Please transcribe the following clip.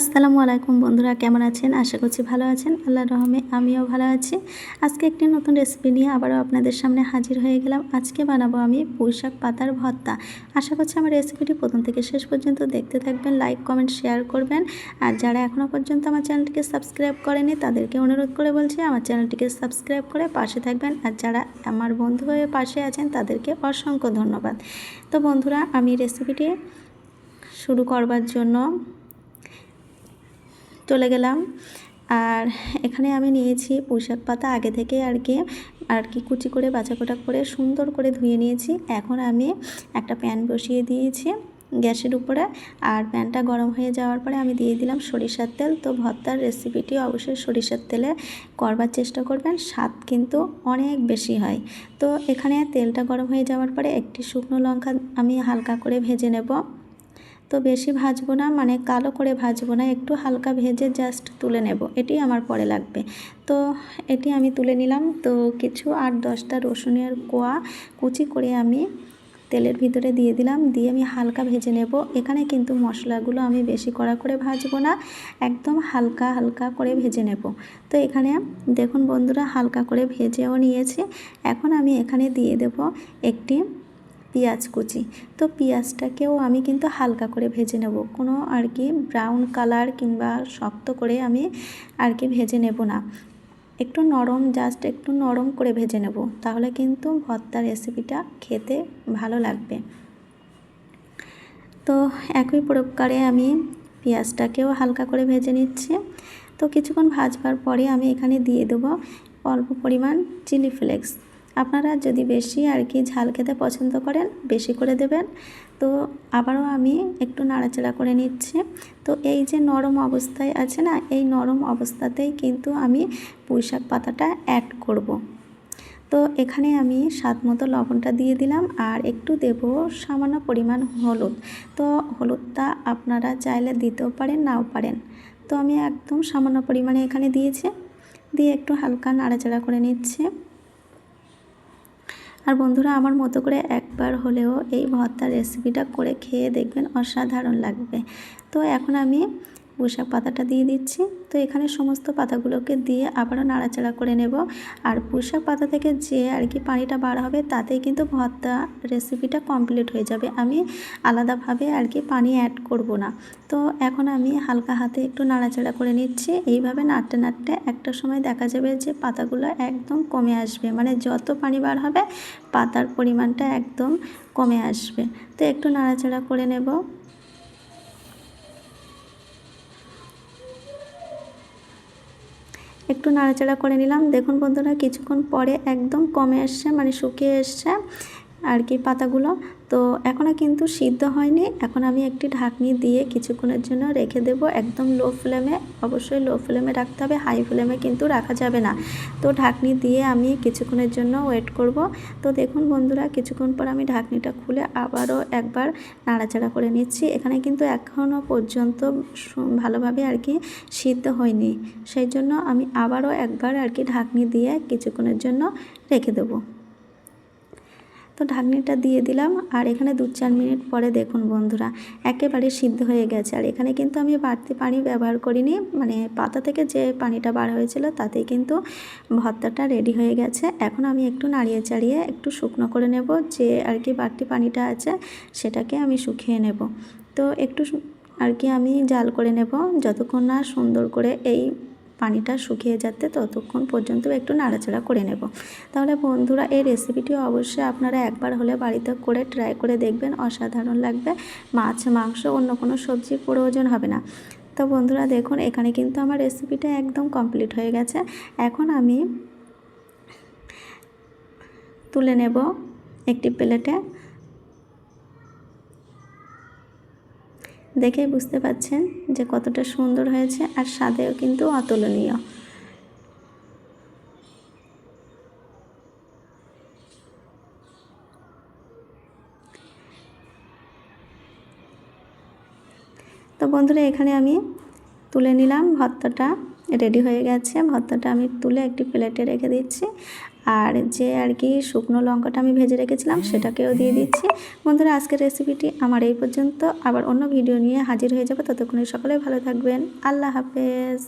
আসসালামু আলাইকুম বন্ধুরা, কেমন আছেন? আশা করছি ভালো আছেন। আল্লাহর রহমে আমিও ভালো আছি। আজকে একটি নতুন রেসিপি নিয়ে আবারও আপনাদের সামনে হাজির হয়ে গেলাম। আজকে বানাবো আমি পুঁইশাক পাতার ভর্তা। আশা করছি আমার রেসিপিটি প্রথম থেকে শেষ পর্যন্ত দেখতে থাকবেন লাইক কমেন্ট শেয়ার করবেন। আর যারা এখনও পর্যন্ত আমার চ্যানেলটিকে সাবস্ক্রাইব করেনি তাদেরকে অনুরোধ করে বলছি আমার চ্যানেলটিকে সাবস্ক্রাইব করে পাশে থাকবেন। আর যারা আমার বন্ধু হয়ে পাশে আছেন, তাদেরকে অসংখ্য ধন্যবাদ। তো বন্ধুরা, আমি রেসিপিটি শুরু করবার জন্য চলে গেলাম। আর এখানে আমি নিয়েছি পোশাক পাতা আগে থেকে আর কি। আর কি কুচি করে বাছাকোটা করে, সুন্দর করে ধুয়ে নিয়েছি। এখন আমি একটা প্যান বসিয়ে দিয়েছি গ্যাসের উপরে। আর প্যানটা গরম হয়ে যাওয়ার পরে আমি দিয়ে দিলাম সরিষার তেল। তো ভর্তার রেসিপিটি অবশ্যই সরিষার তেলে করবার চেষ্টা করবেন, স্বাদ কিন্তু অনেক বেশি হয়। তো এখানে তেলটা গরম হয়ে যাওয়ার পরে একটি শুকনো লঙ্কা আমি হালকা করে ভেজে নেব। তো বেশি ভাজবো না মানে কালো করে ভাজবো না, একটু হালকা ভেজে জাস্ট তুলে নেব। এটি আমার পরে লাগবে। তো এটি আমি তুলে নিলাম। তো কিছু আট দশটা রসুনের কোয়া কুচি করে আমি তেলের ভিতরে দিয়ে দিলাম। দিয়ে আমি হালকা ভেজে নেব। এখানে কিন্তু মশলাগুলো আমি বেশি কড়া করে ভাজবো না, একদম হালকা হালকা করে ভেজে নেব। তো এখানে দেখুন বন্ধুরা, হালকা করে ভেজেও নিয়েছি। এখন আমি এখানে দিয়ে দেব একটি পেঁয়াজ কুচি। তো পেঁয়াজটাকেও আমি কিন্তু হালকা করে ভেজে নেব। কোনো আর কি ব্রাউন কালার কিংবা শক্ত করে আমি আর কি ভেজে নেব না। একটু নরম জাস্ট একটু নরম করে ভেজে নেব। তাহলে কিন্তু ভর্তা রেসিপিটা খেতে ভালো লাগবে। তো একই প্রকারে আমি পেঁয়াজটাকেও হালকা করে ভেজে নিচ্ছি। তো কিছুক্ষণ ভাজবার পরে আমি এখানে দিয়ে দেবো অল্প পরিমাণ চিলি ফ্লেক্স আপনারা যদি বেশি আর কি ঝাল খেতে পছন্দ করেন, বেশি করে দেবেন। তো আবারও আমি একটু নাড়াচাড়া করে নিচ্ছি। তো এই যে নরম অবস্থায় আছে না, এই নরম অবস্থাতেই কিন্তু আমি পুঁইশাক পাতাটা অ্যাড করব। তো এখানে আমি স্বাদ মতো লবণটা দিয়ে দিলাম আর একটু দেব সামান্য পরিমাণ হলুদ। তো হলুদটা আপনারা চাইলে দিতেও পারেন, নাও পারেন। তো আমি একদম সামান্য পরিমাণে এখানে দিয়েছি। দিয়ে একটু হালকা নাড়াচাড়া করে নিচ্ছি। আর বন্ধুরা, আমার মতো করে একবার হলেও এই ভর্তার রেসিপিটা করে খেয়ে দেখবেন অসাধারণ লাগবে। তো এখন আমি পুঁইশাক পাতাটা দিয়ে দিচ্ছি। তো এখানে সমস্ত পাতাগুলোকে দিয়ে আবারও নাড়াচাড়া করে নেব। আর পুঁইশাক পাতা থেকে যে আর কি পানিটা বার হবে, তাতেই কিন্তু ভর্তা রেসিপিটা কমপ্লিট হয়ে যাবে। আমি আলাদাভাবে আর কি পানি অ্যাড করব না। তো এখন আমি হালকা হাতে একটু নাড়াচাড়া করে নিচ্ছি। এইভাবে নাড়তে নাড়তে একটা সময় দেখা যাবে যে পাতাগুলো একদম কমে আসবে। মানে যত পানি বার হবে, পাতার পরিমাণটা একদম কমে আসবে। তো একটু নাড়াচাড়া করে নেব। একটু নাড়াচাড়া করে নিলাম। দেখুন বন্ধুরা কিছুক্ষণ পরে একদম কমে এসছে মানে শুকিয়ে এসছে। আর কি পাতাগুলো। তো এখনও কিন্তু সিদ্ধ হয়নি। এখন আমি একটি ঢাকনি দিয়ে কিছুক্ষণের জন্য রেখে দেব। একদম লো ফ্লেমে, অবশ্যই লো ফ্লেমে রাখতে হবে। হাই ফ্লেমে কিন্তু রাখা যাবে না। তো ঢাকনি দিয়ে আমি কিছুক্ষণের জন্য ওয়েট করব। তো দেখুন বন্ধুরা, কিছুক্ষণ পর আমি ঢাকনিটা খুলে আবারও একবার নাড়াচাড়া করে নিচ্ছি। এখানে কিন্তু এখনও পর্যন্ত ভালোভাবে আর কি সিদ্ধ হয়নি। সেই জন্য আমি আবারও একবার আর কি ঢাকনি দিয়ে কিছুক্ষণের জন্য রেখে দেবো। তো ঢাকনিটা দিয়ে দিলাম আর এখানে দু চার মিনিট পরে দেখুন বন্ধুরা, একেবারে সিদ্ধ হয়ে গেছে। আর এখানে কিন্তু আমি বাড়তি পানি ব্যবহার করিনি মানে পাতা থেকে যে পানিটা বার হয়েছিল তাতেই কিন্তু ভর্তাটা রেডি হয়ে গেছে। এখন আমি একটু নাড়িয়ে চাড়িয়ে একটু শুকনো করে নেব, যে আর কি বাড়তি পানিটা আছে সেটাকে আমি শুকিয়ে নেব। তো একটু আর কি আমি জাল করে নেব, যতক্ষণ না সুন্দর করে এই পানিটা শুকিয়ে যাতে ততক্ষণ পর্যন্ত একটু নাড়াচাড়া করে নেব। তাহলে বন্ধুরা, এই রেসিপিটি অবশ্যই আপনারা একবার হলে বাড়িতে করে ট্রাই করে দেখবেন, অসাধারণ লাগবে। মাছ, মাংস, অন্য কোনো সবজি প্রয়োজন হবে না। তো বন্ধুরা, দেখুন, এখানে কিন্তু আমার রেসিপিটা একদম কমপ্লিট হয়ে গেছে। এখন আমি তুলে নেব একটি প্লেটে দেখেই বুঝতে পাচ্ছেন যে কতটা সুন্দর হয়েছে আর স্বাদেও কিন্তু অতুলনীয়। তো বন্ধুরা, এখানে আমি তুলে নিলাম, ভর্তাটা রেডি হয়ে গেছে। ভর্তাটা আমি তুলে একটি প্লেটে রেখে দিচ্ছি। আর যে আর কি শুকনো লঙ্কাটা আমি ভেজে রেখেছিলাম, সেটাকেও দিয়ে দিচ্ছি। বন্ধুরা, আজকের রেসিপিটি আমার এই পর্যন্ত। আবার অন্য ভিডিও নিয়ে হাজির হয়ে যাব। ততক্ষণে সকলে ভালো থাকবেন। আল্লাহ হাফেজ।